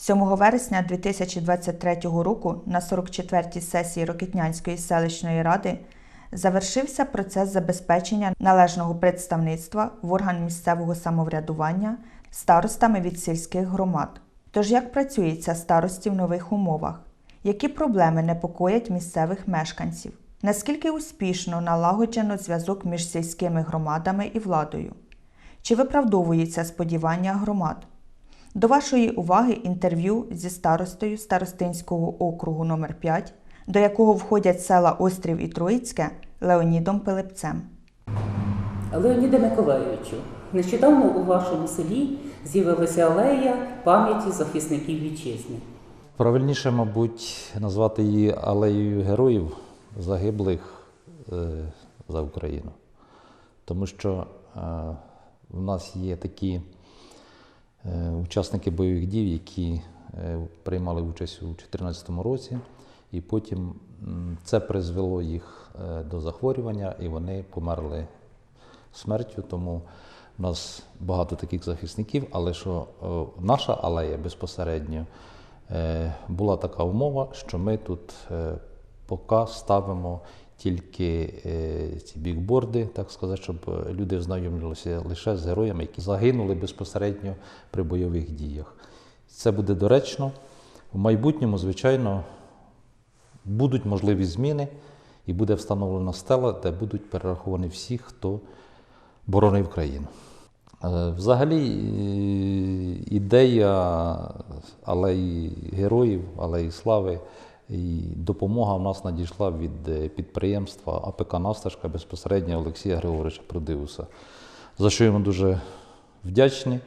7 вересня 2023 року на 44-й сесії Рокітнянської селищної ради завершився процес забезпечення належного представництва в орган місцевого самоврядування старостами від сільських громад. Тож як працюється старості в нових умовах? Які проблеми непокоять місцевих мешканців? Наскільки успішно налагоджено зв'язок між сільськими громадами і владою? Чи виправдовуються сподівання громад? До вашої уваги інтерв'ю зі старостою Старостинського округу номер 5 до якого входять села Острів і Троїцьке Леонідом Пилипцем. Леоніде Миколайовичу, нещодавно у вашому селі з'явилася алея пам'яті захисників вітчизни. Правильніше, мабуть, назвати її алеєю героїв загиблих е, за Україну. Тому що е, в нас є такі учасники бойових дій, які е, приймали участь у 2014 році, і потім це призвело їх е, до захворювання, і вони померли смертю. Тому у нас багато таких захисників, але що е, наша алея безпосередньо е, була така умова, що ми тут е, поки ставимо тільки е, ці бікборди, так сказати, щоб е, люди ознайомилися лише з героями, які загинули безпосередньо при бойових діях. Це буде доречно. В майбутньому, звичайно, будуть можливі зміни, і буде встановлена стела, де будуть перераховані всі, хто боронив країну. Е, Взагалі, ідея алеї героїв, алеї слави і допомога в нас надійшла від е, підприємства АПК Насташка безпосередньо Олексія Григоровича Продивуса, за що йому дуже вдячні.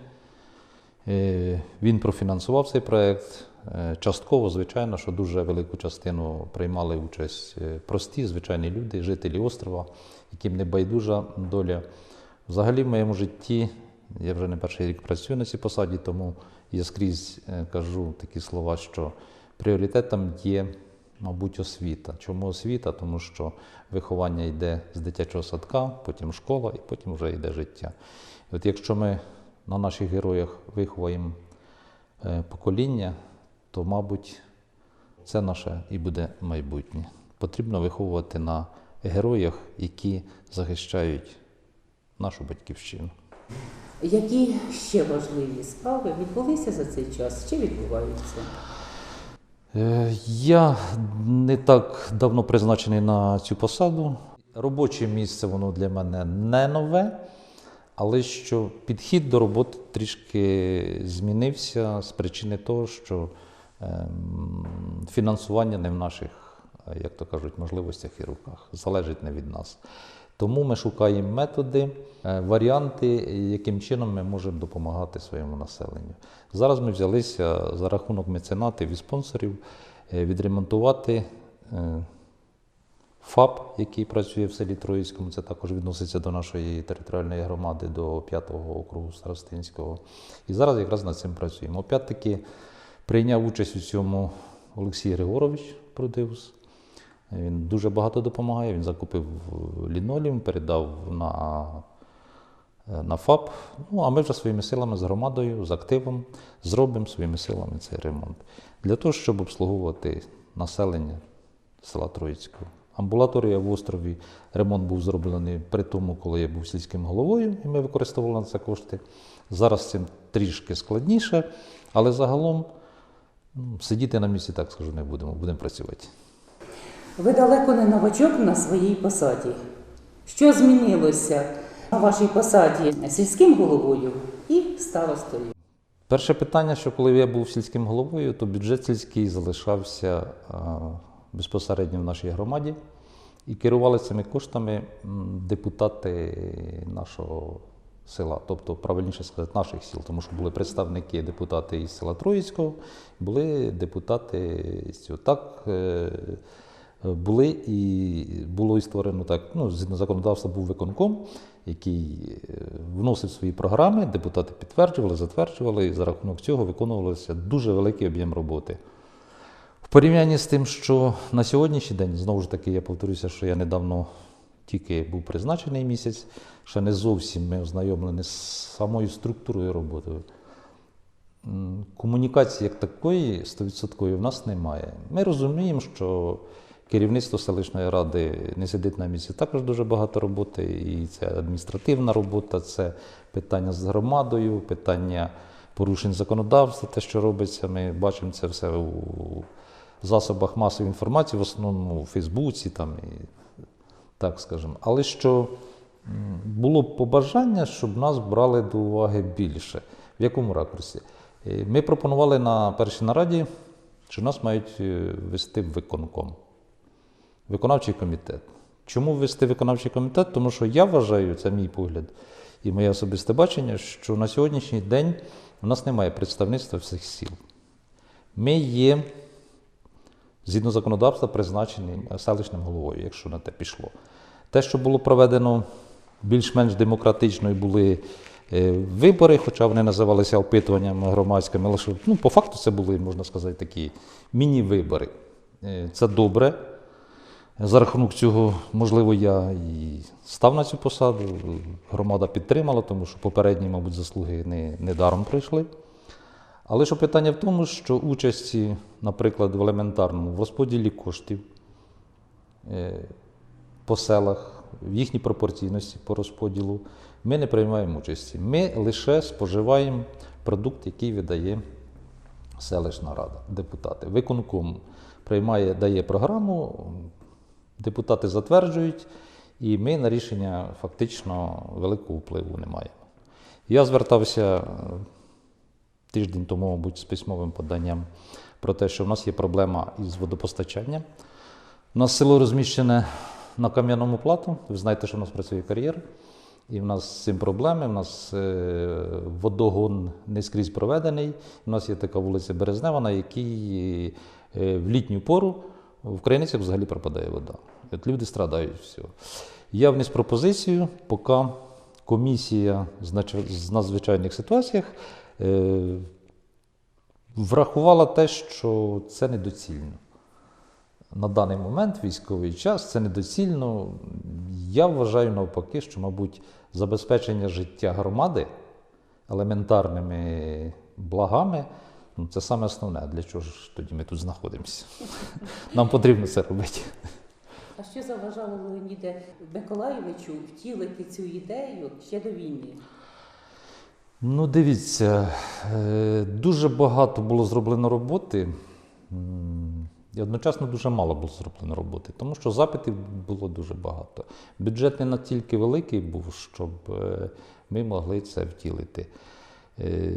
Е, Він профінансував цей проєкт. Е, Частково, звичайно, що дуже велику частину приймали участь прості, звичайні люди, жителі острова, яким не байдужа доля. Взагалі, в моєму житті я вже не перший рік працюю на цій посаді, тому я скрізь кажу такі слова, що пріоритетом є, мабуть, освіта. Чому освіта? Тому що виховання йде з дитячого садка, потім школа і потім вже йде життя. І от якщо ми на наших героях виховуємо е, покоління, то, мабуть, це наше і буде майбутнє. Потрібно виховувати на героях, які захищають нашу батьківщину. Які ще важливі справи відбулися за цей час чи відбуваються? Е, Я не так давно призначений на цю посаду. Робоче місце воно для мене не нове, але що підхід до роботи трішки змінився з причини того, що ем, фінансування не в наших, е, як то кажуть, можливостях і руках, залежить не від нас. Тому ми шукаємо методи, е, варіанти, яким чином ми можемо допомагати своєму населенню. Зараз ми взялися за рахунок меценатів і спонсорів е, відремонтувати е, ФАП, який працює в селі Троїцькому. Це також відноситься до нашої територіальної громади, до 5-го округу Старостинського. І зараз якраз над цим працюємо. Опять-таки прийняв участь у цьому Олексій Григорович Продивус. Він дуже багато допомагає. Він закупив лінолеум, передав на, на ФАП. Ну, а ми вже своїми силами з громадою, з активом зробимо своїми силами цей ремонт. Для того, щоб обслуговувати населення села Троїцького. Амбулаторія в острові, ремонт був зроблений при тому, коли я був сільським головою, і ми використовували на це кошти. Зараз цим трішки складніше, але загалом сидіти на місці, так скажу, не будемо, будемо працювати. Ви далеко не новачок на своїй посаді. Що змінилося на вашій посаді сільським головою і старостою? Перше питання, що коли я був сільським головою, то бюджет сільський залишався безпосередньо в нашій громаді. І керували цими коштами депутати нашого села, тобто, правильніше сказати, наших сіл, тому що були представники депутати із села Троїцького, були депутати з цього. Так, е, були і було і створено так. Ну, згідно законодавства був виконком, який е, вносив свої програми, депутати підтверджували, затверджували, і за рахунок цього виконувався дуже великий об'єм роботи. В порівнянні з тим, що на сьогоднішній день, знову ж таки, я повторюся, що я недавно тільки був призначений місяць, ще не зовсім ми ознайомлені з самою структурою роботи. Комунікації як такої 100% в нас немає. Ми розуміємо, що керівництво селищної ради не сидить на місці. Також дуже багато роботи, і це адміністративна робота, це питання з громадою, питання порушень законодавства, те, що робиться. Ми бачимо це все у засобах масової інформації, в основному у Фейсбуці, там, і, так скажемо. Але що було б побажання, щоб нас брали до уваги більше. В якому ракурсі? Е, Ми пропонували на першій нараді, що нас мають е, вести в виконком, виконавчий комітет. Чому ввести виконавчий комітет? Тому що я вважаю, це мій погляд і моє особисте бачення, що на сьогоднішній день у нас немає представництва всіх сіл. Ми є, згідно законодавства, призначеним селищним головою, якщо на те пішло. Те, що було проведено більш-менш демократично і були е, вибори, хоча вони називалися опитуваннями громадськими, що, ну, по факту це були, можна сказати, такі міні-вибори. Е, Це добре. За рахунок цього, можливо, я і став на цю посаду. Громада підтримала, тому що попередні, мабуть, заслуги не, не даром прийшли. Але що питання в тому, що участі, наприклад, в елементарному в розподілі коштів е, по селах, в їхній пропорційності по розподілу, ми не приймаємо участі. Ми лише споживаємо продукт, який видає селищна рада, депутати. Виконком приймає, дає програму, депутати затверджують, і ми на рішення фактично великого впливу не маємо. Я звертався е, тиждень тому, мабуть, з письмовим поданням про те, що в нас є проблема із водопостачанням. У нас село розміщене на кам'яному плату. Ви знаєте, що в нас працює кар'єр. І в нас з цим проблеми. У нас е, водогон не скрізь проведений. У нас є така вулиця Березнева, на якій е, в літню пору в Криницях взагалі пропадає вода. От люди страдають все. Я вніс пропозицію, поки комісія з надзвичайних ситуаціях е, врахувала те, що це недоцільно. На даний момент військовий час це недоцільно. Я вважаю навпаки, що, мабуть, забезпечення життя громади елементарними благами ну, це саме основне. Для чого ж тоді ми тут знаходимося? Нам потрібно це робити. А що заважало Леоніде Миколайовичу втілити цю ідею ще до війни? Ну, дивіться, е, дуже багато було зроблено роботи, і одночасно дуже мало було зроблено роботи, тому що запитів було дуже багато. Бюджет не настільки великий був, щоб е, ми могли це втілити. Е,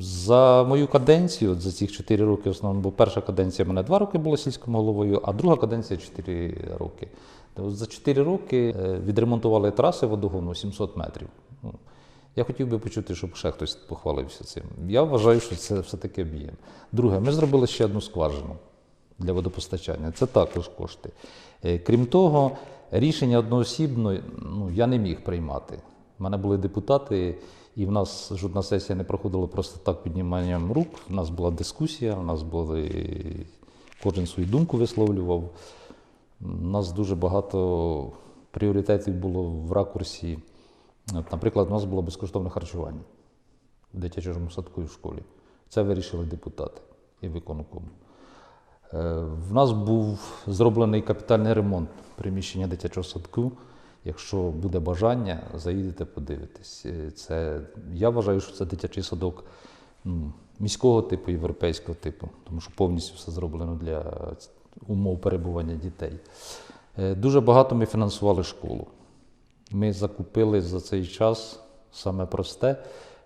За мою каденцію, за цих 4 роки, в основному, бо перша каденція мене 2 роки була сільським головою, а друга каденція 4 роки. За 4 роки е, відремонтували траси водогону 700 метрів. Ну, я хотів би почути, щоб ще хтось похвалився цим. Я вважаю, що це все-таки об'єм. Друге, ми зробили ще одну скважину для водопостачання. Це також кошти. Е, Крім того, рішення одноосібно ну, я не міг приймати. У мене були депутати, і в нас жодна сесія не проходила просто так підніманням рук. У нас була дискусія, у нас були кожен свою думку висловлював. У нас дуже багато пріоритетів було в ракурсі. Наприклад, у нас було безкоштовне харчування в дитячому садку і в школі. Це вирішили депутати і виконком. Е, В нас був зроблений капітальний ремонт приміщення дитячого садку. Якщо буде бажання, заїдете, подивитесь. Е, Це, я вважаю, що це дитячий садок ну, міського типу, європейського типу, тому що повністю все зроблено для умов перебування дітей. Е, Дуже багато ми фінансували школу. Ми закупили за цей час саме просте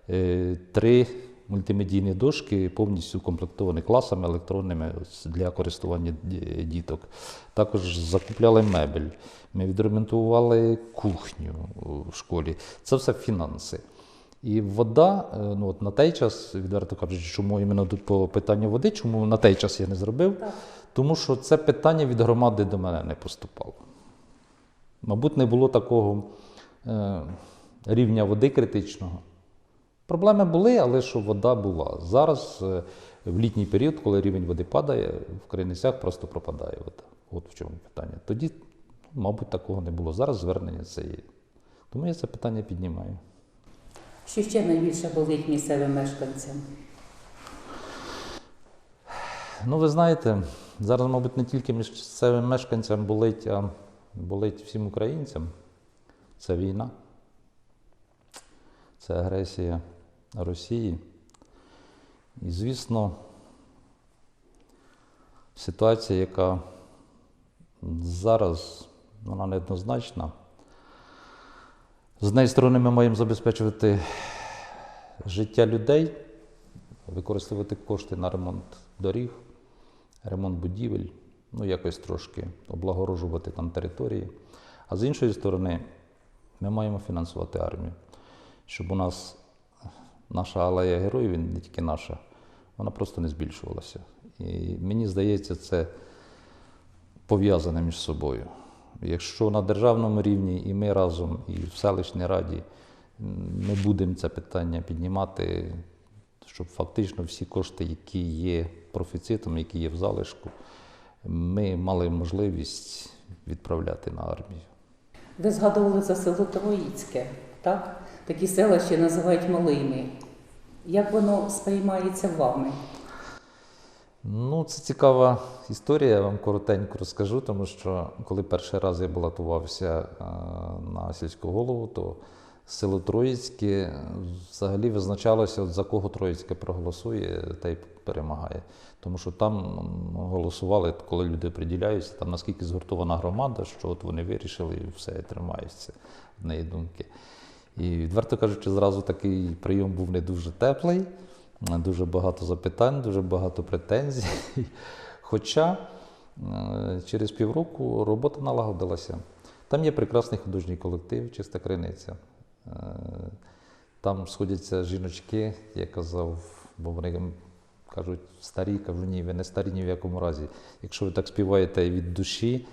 е, три мультимедійні дошки, повністю укомплектовані класами електронними для користування діток. Також закупляли мебель. Ми відремонтували кухню в школі. Це все фінанси. І вода, е, ну от на той час, відверто кажучи, чому іменно тут по питанню води, чому на той час я не зробив, Так. тому що це питання від громади до мене не поступало. Мабуть, не було такого е, рівня води критичного. Проблеми були, але що вода була. Зараз, е, в літній період, коли рівень води падає, в Криницях просто пропадає вода. От в чому питання. Тоді, мабуть, такого не було. Зараз звернення це є. Тому я це питання піднімаю. Що ще найбільше болить місцевим мешканцям? Ну, ви знаєте, зараз, мабуть, не тільки місцевим мешканцям болить, а болить всім українцям. Це війна, це агресія Росії. І, звісно, ситуація, яка зараз вона неоднозначна. З однієї сторони, ми маємо забезпечувати життя людей, використовувати кошти на ремонт доріг, ремонт будівель, ну якось трошки облагорожувати там території. А з іншої сторони, ми маємо фінансувати армію, щоб у нас наша алея героїв, і не тільки наша, вона просто не збільшувалася. І мені здається, це пов'язане між собою. Якщо на державному рівні і ми разом, і в селищній раді ми будемо це питання піднімати, щоб фактично всі кошти, які є профіцитом, які є в залишку, ми мали можливість відправляти на армію. Ви згадували за село Троїцьке, так? Такі села ще називають малими. Як воно сприймається вами? Ну, це цікава історія, я вам коротенько розкажу, тому що коли перший раз я балотувався е, на сільську голову, то село Троїцьке взагалі визначалося, от за кого Троїцьке проголосує, та й перемагає. Тому що там голосували, коли люди приділяються, там наскільки згуртована громада, що от вони вирішили і все тримаються однієї думки. І відверто кажучи, зразу такий прийом був не дуже теплий. Дуже багато запитань, дуже багато претензій. Хоча е, через півроку робота налагодилася. Там є прекрасний художній колектив, чиста криниця. Е, Там сходяться жіночки, я казав, бо вони кажуть, старі, кажу, ні, ви не старі ні в якому разі. Якщо ви так співаєте від душі,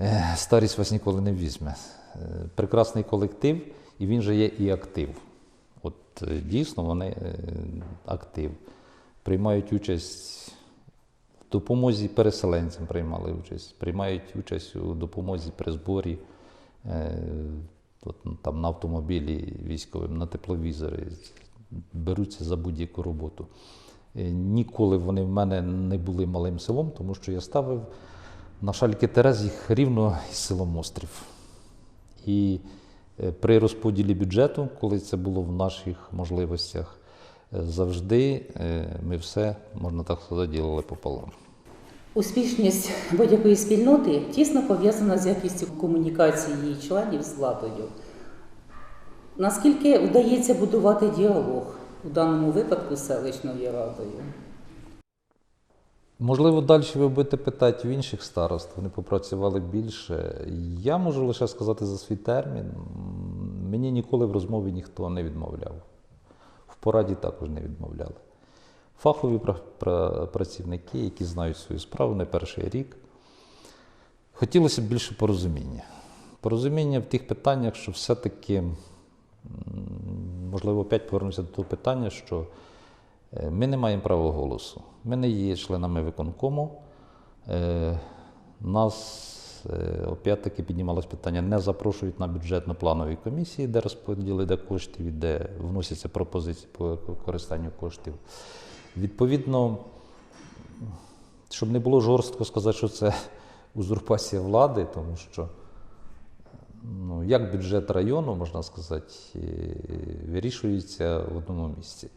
е, старість вас ніколи не візьме. Е, Прекрасний колектив, і він же є і актив. От е, дійсно вони е, актив. Приймають участь в допомозі переселенцям, приймали участь, приймають участь у допомозі при зборі е, от, ну, там, на автомобілі військовим, на тепловізори, беруться за будь-яку роботу. Ніколи вони в мене не були малим селом, тому що я ставив на шальки Терез їх рівно із селом Острів. І при розподілі бюджету, коли це було в наших можливостях, е, завжди е, ми все, можна так сказати, ділили пополам. Успішність будь-якої спільноти тісно пов'язана з якістю комунікації її членів з владою. Наскільки вдається будувати діалог у даному випадку з селищною радою? Можливо, далі ви будете питати в інших старост, вони попрацювали більше. Я можу лише сказати за свій термін. Мені ніколи в розмові ніхто не відмовляв. В пораді також не відмовляли. Фахові пра- пра- працівники, які знають свою справу не перший рік. Хотілося б більше порозуміння. Порозуміння в тих питаннях, що все-таки, можливо, опять повернуся до того питання, що Ми не маємо права голосу. Ми не є членами виконкому. Е, Нас е, опять-таки піднімалось питання, не запрошують на бюджетно-планові комісії, де розподіл іде коштів, де вносяться пропозиції по використанню коштів. Відповідно, щоб не було жорстко сказати, що це узурпація влади, тому що ну, як бюджет району, можна сказати, е, вирішується в одному місці.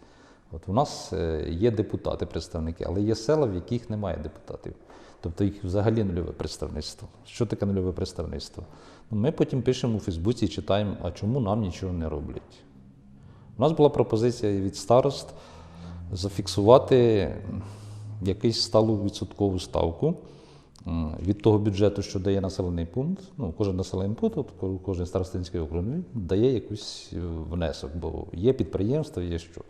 От у нас е, є депутати, представники, але є села, в яких немає депутатів. Тобто їх взагалі нульове представництво. Що таке нульове представництво? Ну, Ми потім пишемо у Фейсбуці і читаємо, а чому нам нічого не роблять. У нас була пропозиція від старост зафіксувати якийсь сталу відсоткову ставку від того бюджету, що дає населений пункт. Ну, кожен населений пункт, кожен старостинський округ дає якийсь е, внесок, бо є підприємства, є що.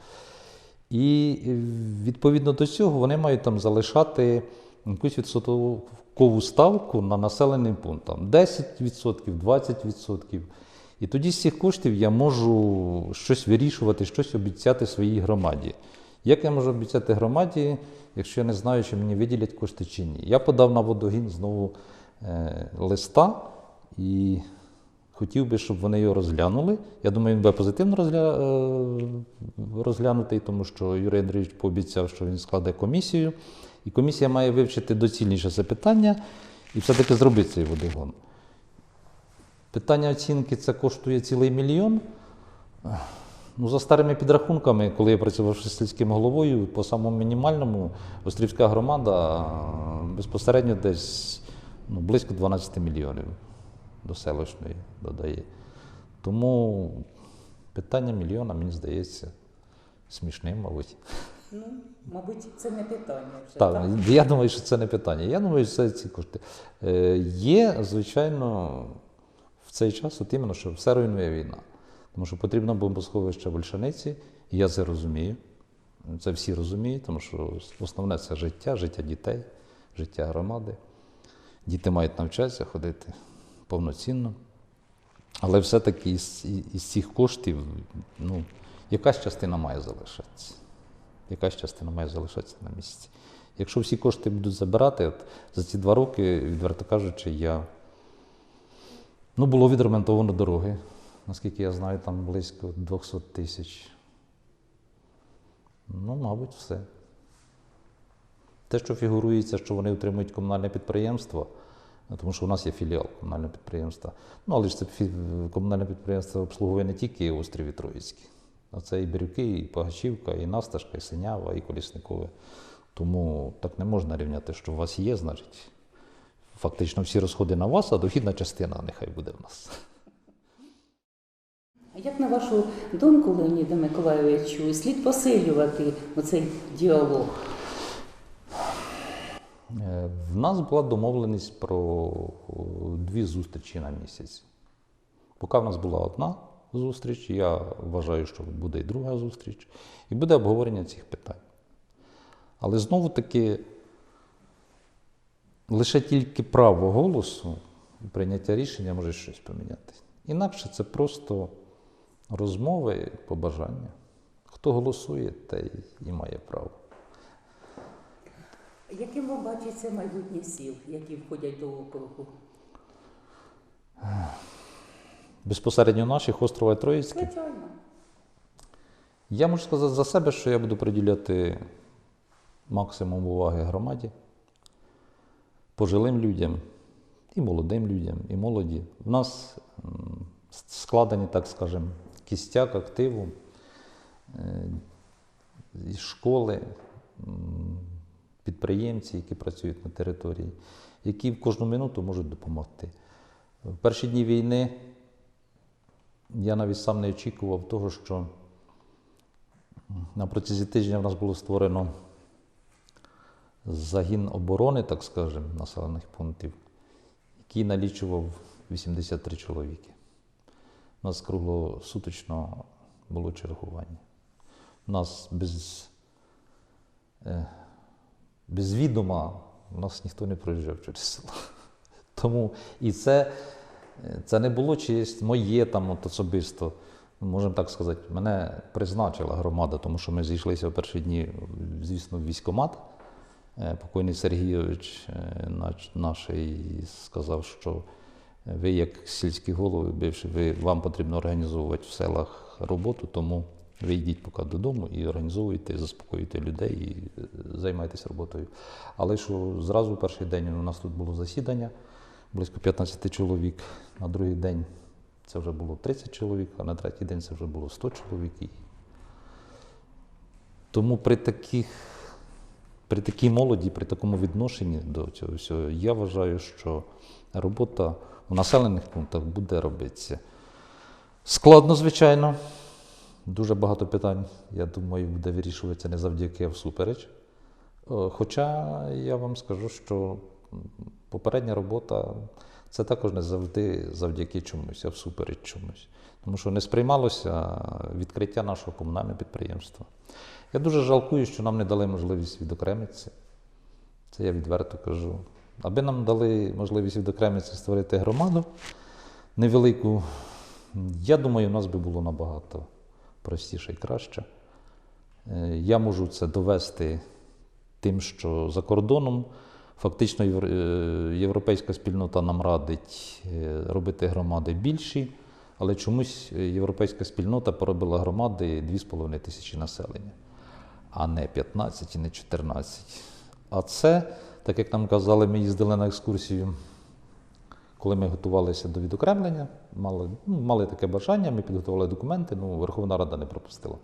І е, відповідно до цього вони мають там залишати якусь відсоткову ставку на населений пунктам 10%, 20%. І тоді з цих коштів я можу щось вирішувати, щось обіцяти своїй громаді. Як я можу обіцяти громаді, якщо я не знаю, чи мені виділять кошти чи ні? Я подав на водогін знову е, листа і хотів би, щоб вони його розглянули. Я думаю, він буде позитивно розгля... розглянутий, тому що Юрій Андрійович пообіцяв, що він складе комісію І комісія має вивчити доцільніше це питання і все-таки зробити цей водогон. Питання оцінки це коштує цілий мільйон. Ну, за старими підрахунками, коли я працював з сільським головою, по самому мінімальному Острівська громада безпосередньо десь ну, близько 12 мільйонів до селищної додає. Тому питання мільйона, мені здається, смішним, мабуть. Ну, мабуть, це не питання вже. Так, я думаю, що це не питання. Я думаю, що це ці кошти. Е, є, звичайно, в цей час, от іменно, що все руйнує війна. Тому що потрібно бомбосховище в Ольшаниці, і я це розумію. Це всі розуміють, тому що основне це життя, життя дітей, життя громади. Діти мають навчатися ходити повноцінно. Але все-таки із, із цих коштів ну, якась частина має залишатися якась частина має залишатися на місці. Якщо всі кошти будуть забирати, от за ці два роки, відверто кажучи, я. Ну, було відремонтовано дороги. Наскільки я знаю, там близько 200 тисяч. Ну, мабуть, все. Те, що фігурується, що вони утримують комунальне підприємство, тому що у нас є філіал комунального підприємства. Ну, але ж це комунальне підприємство обслуговує не тільки острів Троїцький. А це і Бірюки, і Погачівка, і Насташка, і Синява, і Колісникове. Тому так не можна рівняти, що у вас є, значить, фактично всі розходи на вас, а дохідна частина нехай буде в нас. А Як на вашу думку, Леоніда Миколайовичу, слід посилювати оцей діалог? Е, В нас була домовленість про дві зустрічі на місяць. Поки в нас була одна зустріч, я вважаю, що буде і друга зустріч, і буде обговорення цих питань. Але знову таки, лише тільки право голосу і прийняття рішення може щось поміняти. Інакше це просто розмови, побажання. Хто голосує, той і має право. Яким вам бачиться майбутнє сіл, які входять до округу? Безпосередньо наших острова Троїцький. Звичайно. Я можу сказати за себе, що я буду приділяти максимум уваги громаді, пожилим людям, і молодим людям, і молоді. В нас складені, так скажемо, кістяк активу, е, школи, підприємці, які працюють на території, які в кожну минуту можуть допомогти. В перші дні війни я навіть сам не очікував того, що на протязі тижня в нас було створено загін оборони, так скажемо, населених пунктів, який налічував 83 чоловіки. У нас круглосуточно було чергування. У нас без, е, без відома у нас ніхто не проїжджав через село. Тому і це, це не було чиєсь моє там от особисто. Можемо так сказати, мене призначила громада, тому що ми зійшлися в перші дні, звісно, в військкомат. Е, Покойний Сергійович е, наш сказав, що ви, як сільські голови, бивши, ви, вам потрібно організовувати в селах роботу, тому ви йдіть поки додому і організовуйте, і заспокоюйте людей і е, займайтесь роботою. Але що зразу перший день у нас тут було засідання, близько 15 чоловік. На другий день це вже було 30 чоловік, а на третій день це вже було 100 чоловік. Тому при таких, при такій молоді, при такому відношенні до цього всього, я вважаю, що робота в населених пунктах буде робитися. Складно, звичайно. Дуже багато питань, я думаю, буде вирішуватися не завдяки, а всупереч. Е, Хоча я вам скажу, що попередня робота це також не завжди завдяки чомусь, а всупереч чомусь. Тому що не сприймалося відкриття нашого комунального підприємства. Я дуже жалкую, що нам не дали можливість відокремитися. Це я відверто кажу. Аби нам дали можливість відокремитися створити громаду невелику, я думаю, у нас би було набагато простіше і краще. Е, Я можу це довести тим, що за кордоном фактично е, європейська спільнота нам радить е, робити громади більші, але чомусь європейська спільнота поробила громади 2,5 тисячі населення, а не 15 і не 14. А це, так як нам казали, ми їздили на екскурсію, коли ми готувалися до відокремлення, мали, ну, мали таке бажання, ми підготували документи, ну, Верховна Рада не пропустила.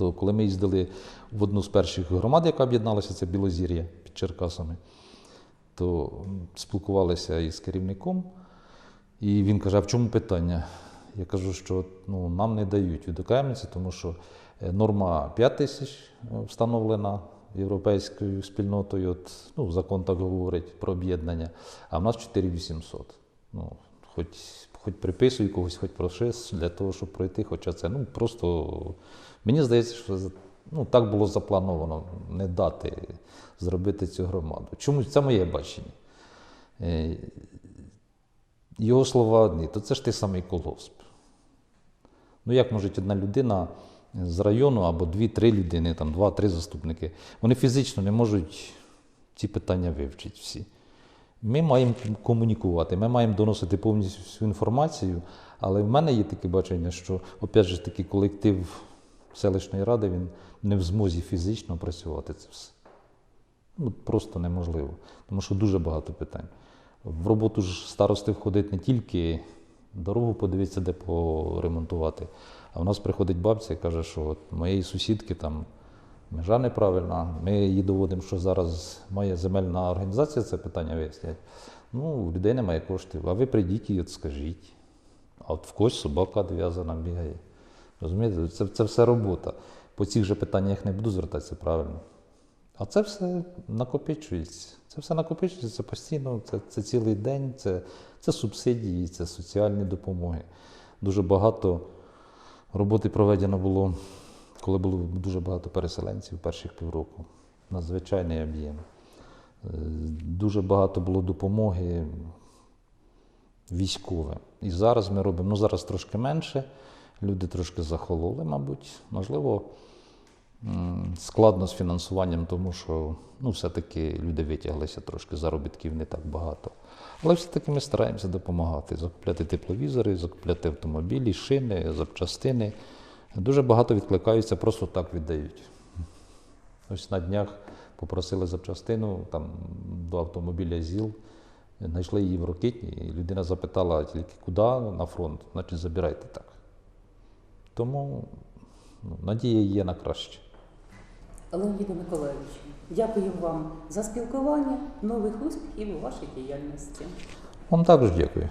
То коли ми їздили в одну з перших громад, яка об'єдналася, це Білозір'я під Черкасами, то спілкувалися із керівником, і він каже: а в чому питання? Я кажу, що ну, нам не дають відокремитися, тому що е, норма 5 тисяч е, встановлена європейською спільнотою, от, ну, закон так говорить про об'єднання, а в нас 4800. Ну, хоч, хоч приписуй когось, хоч прошис для того, щоб пройти, хоча це ну, просто мені здається, що ну, так було заплановано не дати зробити цю громаду. Чомусь це моє бачення. Е, Його слова одні, то це ж той самий колгосп. Ну як може одна людина з району або дві-три людини, там два-три заступники, вони фізично не можуть ці питання вивчити всі. Ми маємо комунікувати, ми маємо доносити повністю всю інформацію, але в мене є таке бачення, що опять же такий колектив селищної ради він не в змозі фізично працювати це все. Ну, просто неможливо, тому що дуже багато питань. В роботу ж старости входить не тільки дорогу подивитися, де поремонтувати, а в нас приходить бабця і каже, що от моєї сусідки там межа неправильна. Ми їй доводимо, що зараз має земельна організація це питання вияснять. Ну, у людей немає коштів, а ви прийдіть і от скажіть. А от в когось собака зв'язана бігає. Розумієте, це, це все робота. По цих же питаннях не буду звертатися правильно. А це все накопичується. Це все накопичується постійно, це, це цілий день, це, це субсидії, це соціальні допомоги. Дуже багато роботи проведено було, коли було дуже багато переселенців перших півроку. Надзвичайний об'єм. Е, Дуже багато було допомоги військовим. І зараз ми робимо, ну зараз трошки менше, люди трошки захололи, мабуть. Можливо, складно з фінансуванням, тому що ну, все-таки люди витяглися трошки, заробітків не так багато. Але все-таки ми стараємося допомагати, закупляти тепловізори, закупляти автомобілі, шини, запчастини. Дуже багато відкликаються, просто так віддають. Ось на днях попросили запчастину там, до автомобіля ЗІЛ, знайшли її в Рокитні, і людина запитала тільки куди на фронт, значить забирайте так. Тому ну, надія є на краще. Леоніду Миколаївичу, дякую вам за спілкування, нових успіхів у вашій діяльності. Вам також дякую.